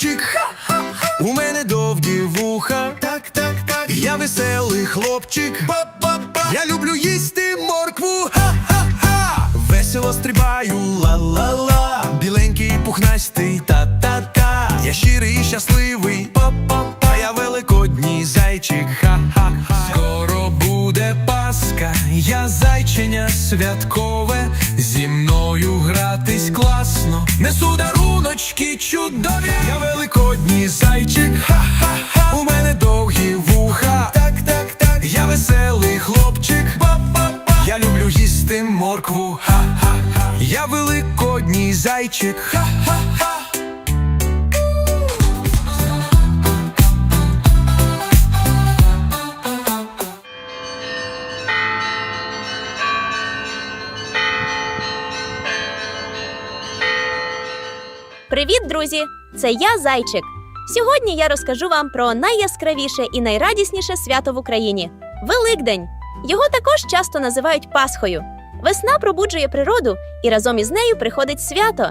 Зайчик, у мене довгі вуха. Так, так, так. Я веселий хлопчик. Ба-ба-ба. Я люблю їсти моркву. Ха-ха-ха. Весело стрибаю, ла-ла-ла. Біленький пухнастий, та-та-та. Я щирий і щасливий. Па-па-па. Я великодній зайчик. Ха-ха-ха. Скоро буде Пасха, я зайченя святкове. Зі мною гратись класно. Несу даруночки чудові. Я великодній зайчик. Ха-ха-ха. У мене довгі вуха. Так, так, так. Я веселий хлопчик. Ба-ба-ба. Я люблю їсти моркву. Ха-ха-ха. Я великодній зайчик. Ха-ха-ха. Привіт, друзі! Це я Зайчик. Сьогодні я розкажу вам про найяскравіше і найрадісніше свято в Україні Великдень. Його також часто називають Пасхою. Весна пробуджує природу, і разом із нею приходить свято.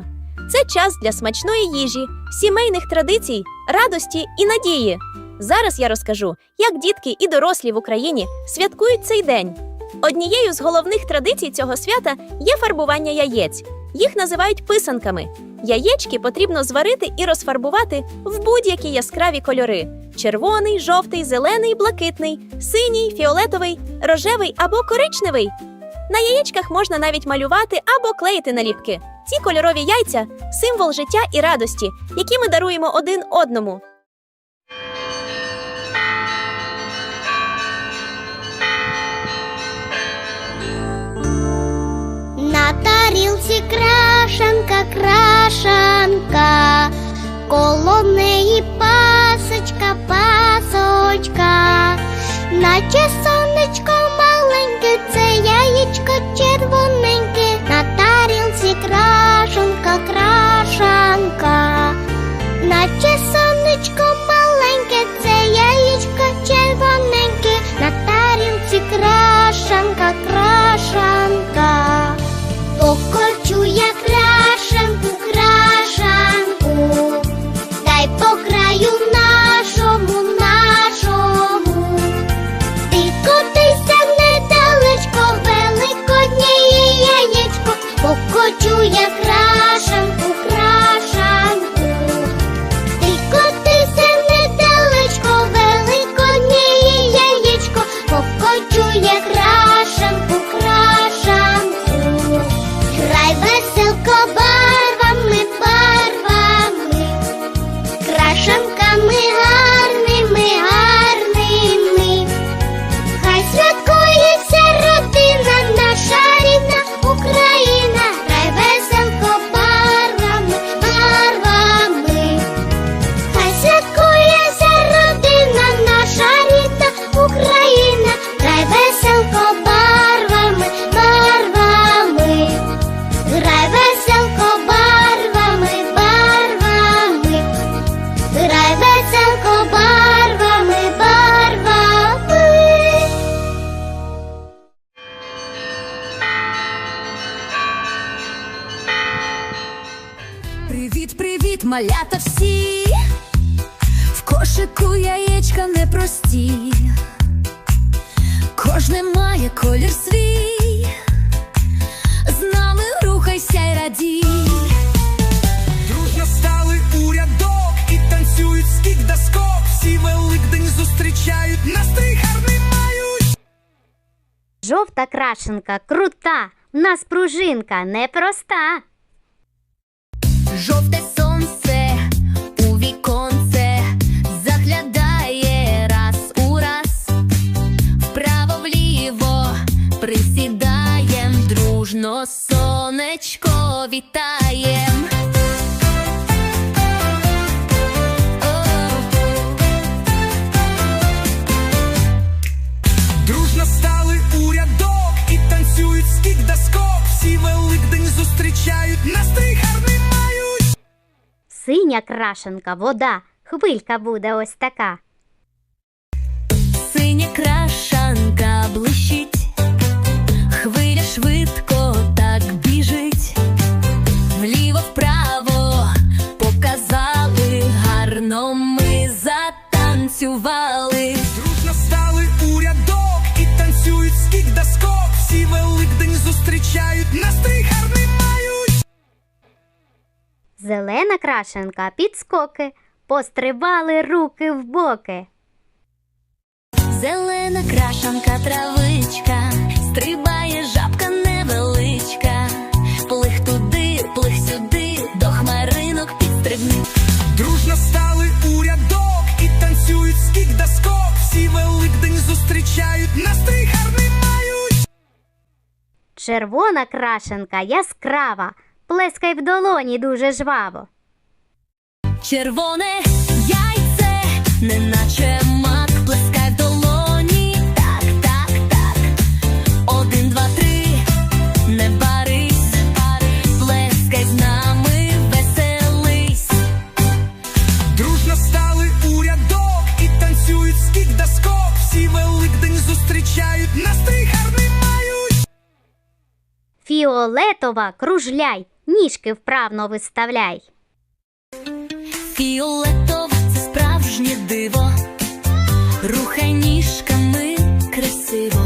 Це час для смачної їжі, сімейних традицій, радості і надії. Зараз я розкажу, як дітки і дорослі в Україні святкують цей день. Однією з головних традицій цього свята є фарбування яєць. Їх називають писанками. Яєчки потрібно зварити і розфарбувати в будь-які яскраві кольори: червоний, жовтий, зелений, блакитний, синій, фіолетовий, рожевий або коричневий. На яєчках можна навіть малювати або клеїти наліпки. Ці кольорові яйця символ життя і радості, які ми даруємо один одному. На тарілці крашанка, крашанка, коло неї пасочка, пасочка, наче Привіт, привіт, малята всі. В кошику яєчка непрості. Кожне має колір свій. З нами рухайся й радій. Дружно стали у рядок і танцюють скік да скок. Всі великдень зустрічають, настрій гарний мають. Жовта крашенка крута, в нас пружинка непроста. Жовте сонце у віконце заглядає раз у раз, вправо вліво присідаєм, дружно сонечко вітаєм. Дружно стали у і танцюють скік да скок. Всі великдень зустрічають, мають. Синя крашенка, вода, хвилька буде ось така. Синя крашанка Зелена крашенка підскоки, пострибали руки в боки. Зелена крашанка, травичка, стрибає жабка невеличка, плих туди, плих сюди, до хмаринок підстрибни. Дружно стали у рядок і танцюють скік да скок. Всі Великдень зустрічають, настрій гарний мають. Червона крашенка яскрава, плескай в долоні дуже жваво. Червоне яйце, неначе мак, плескай в долоні. Так, так, так. Один, два, три, не барись, плескай з нами, веселись. Дружно стали у рядок і танцюють скік да скок. Всі Великдень зустрічають, настрій гарний мають. Фіолетова кружляй, ніжки вправно виставляй. Фіолетова це справжнє диво, рухай красиво,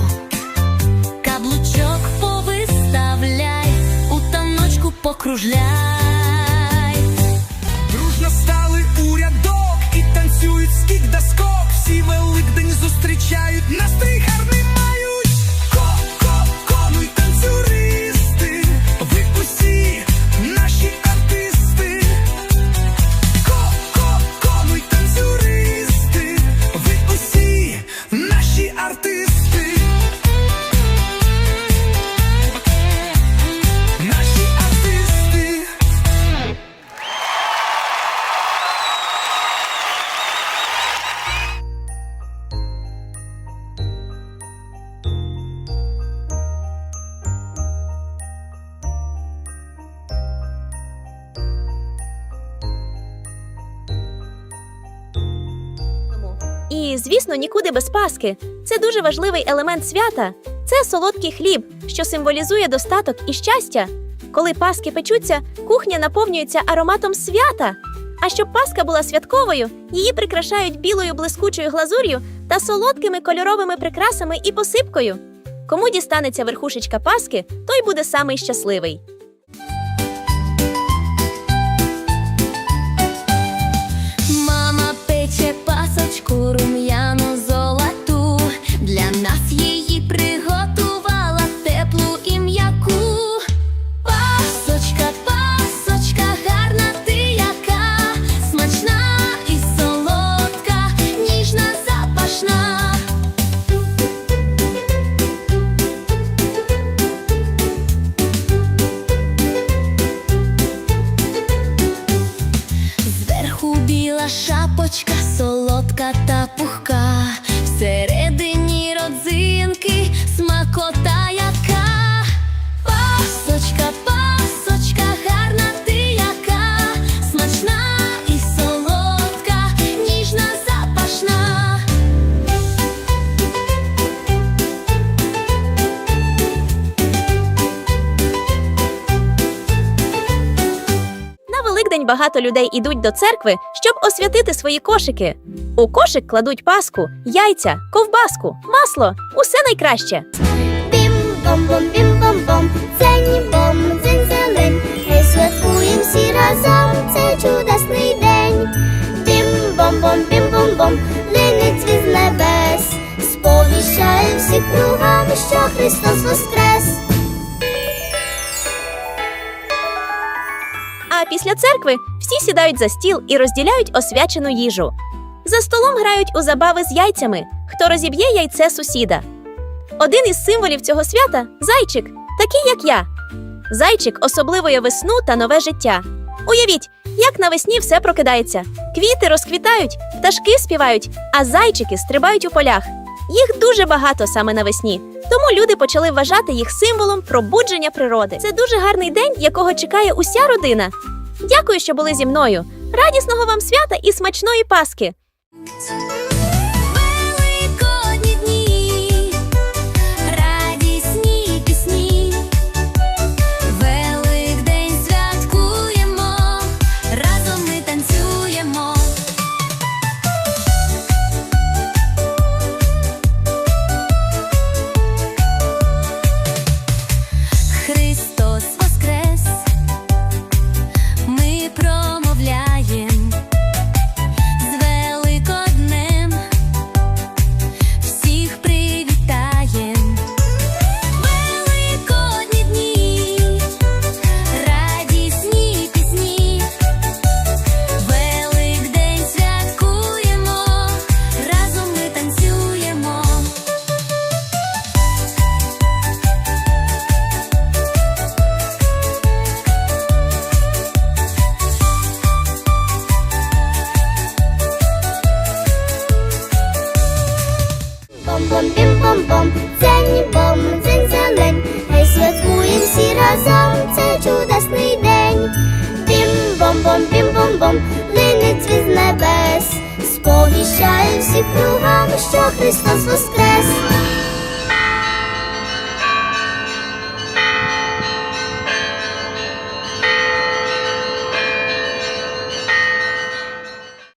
каблучок повиставляй, у таночку покружляй. Дружно стали у рядок і танцюють скік да скок. Всі Великдень зустрічають, І, звісно, нікуди без паски. Це дуже важливий елемент свята. Це солодкий хліб, що символізує достаток і щастя. Коли паски печуться, кухня наповнюється ароматом свята. А щоб паска була святковою, її прикрашають білою блискучою глазур'ю та солодкими кольоровими прикрасами і посипкою. Кому дістанеться верхушечка паски, той буде самий щасливий. Багато людей ідуть до церкви, щоб освятити свої кошики. У кошик кладуть паску, яйця, ковбаску, масло усе найкраще. Бім-бом-бом, бім-бом-бом, дзень бом, дзень зелень. Хай святкуєм всі разом, це чудесний день. Бім-бом-бом, бім-бом-бом, лине з небес. Сповіщає всіх кругом, що Христос воскрес. А після церкви всі сідають за стіл і розділяють освячену їжу. За столом грають у забави з яйцями, хто розіб'є яйце сусіда. Один із символів цього свята зайчик, такий як я. Зайчик особливує весну та нове життя. Уявіть, як навесні все прокидається. Квіти розквітають, пташки співають, а зайчики стрибають у полях. Їх дуже багато саме навесні, тому люди почали вважати їх символом пробудження природи. Це дуже гарний день, якого чекає уся родина. Дякую, що були зі мною. Радісного вам свята і смачної паски! Христос воскрес.